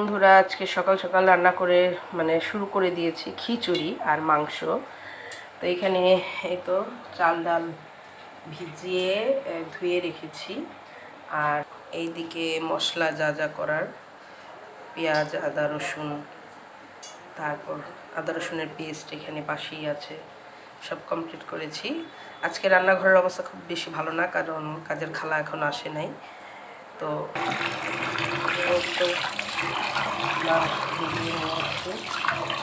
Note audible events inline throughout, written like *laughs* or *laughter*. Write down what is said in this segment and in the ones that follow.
বন্ধুরা, আজকে সকাল সকাল রান্না করে মানে শুরু করে দিয়েছি খিচুড়ি আর মাংস। তো এখানে এই তো চাল ডাল ভিজিয়ে ধুয়ে রেখেছি। আর এইদিকে মশলা যা যা করার, পেঁয়াজ, আদা, রসুন, তারপর আদা, রসুনের পেস্ট এখানে পাশেই আছে, সব কমপ্লিট করেছি। আজকে রান্নাঘরের অবস্থা খুব বেশি ভালো না, কারণ কাজের খালা এখন আসে নাই। তো এই তো মাছ ভিজিয়ে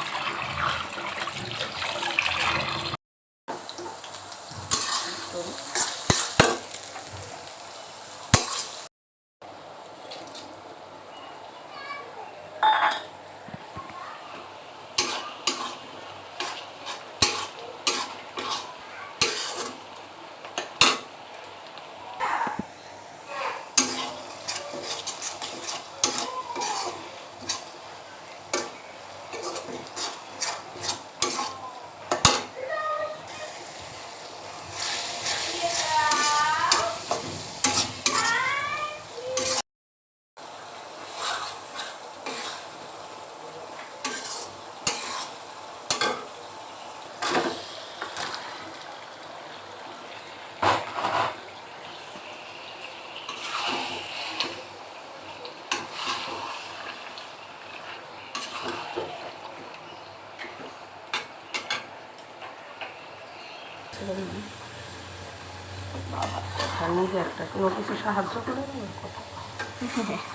বাবা একটা কিছু সাহায্য করে কথা। *laughs*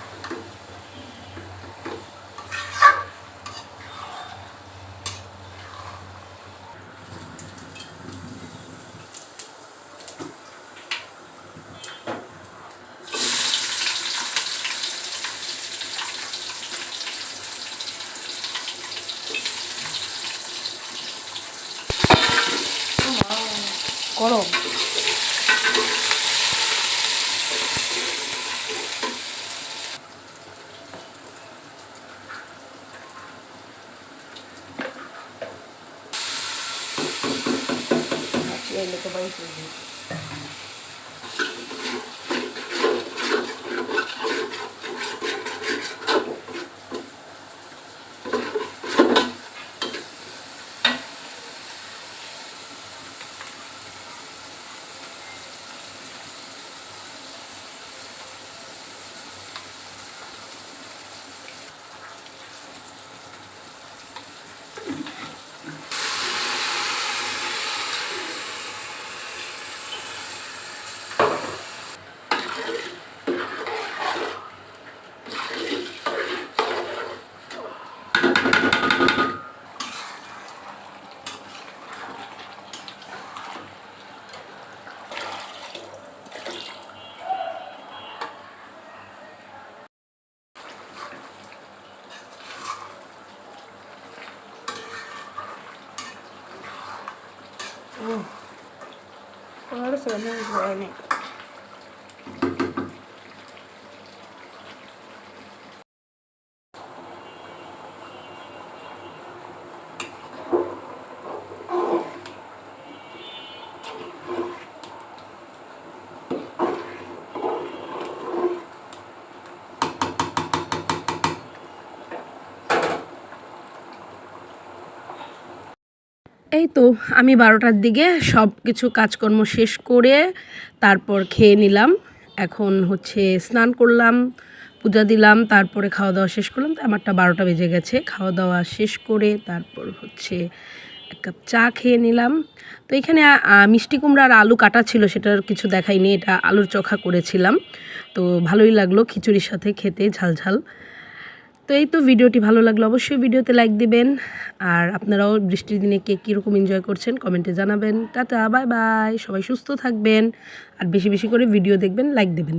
গরম এলে তো বাড়ি চলে ഓ വളരെ സുഖം പോകാനായിട്ട് এই তো, আমি বারোটার দিকে সব কিছু কাজকর্ম শেষ করে তারপর খেয়ে নিলাম। এখন হচ্ছে স্নান করলাম, পূজা দিলাম, তারপরে খাওয়া দাওয়া শেষ করলাম। তো আমারটা বারোটা বেজে গেছে। খাওয়া দাওয়া শেষ করে তারপর হচ্ছে এক কাপ চা খেয়ে নিলাম। তো এখানে মিষ্টি কুমড়ার আলু কাটা ছিল, সেটার কিছু দেখাইনি, এটা আলুর চোখা করেছিলাম। তো ভালোই লাগল খিচুড়ির সাথে খেতে ঝাল ঝাল তো এই তো ভিডিওটি ভালো লাগল, অবশ্যই ভিডিওতে লাইক দিবেন। আর আপনারাও বৃষ্টির দিনে কে কীরকম এনজয় করছেন কমেন্টে জানাবেন। টাটা বাই বাই সবাই সুস্থ থাকবেন। আর বেশি বেশি করে ভিডিও দেখবেন লাইক দেবেন।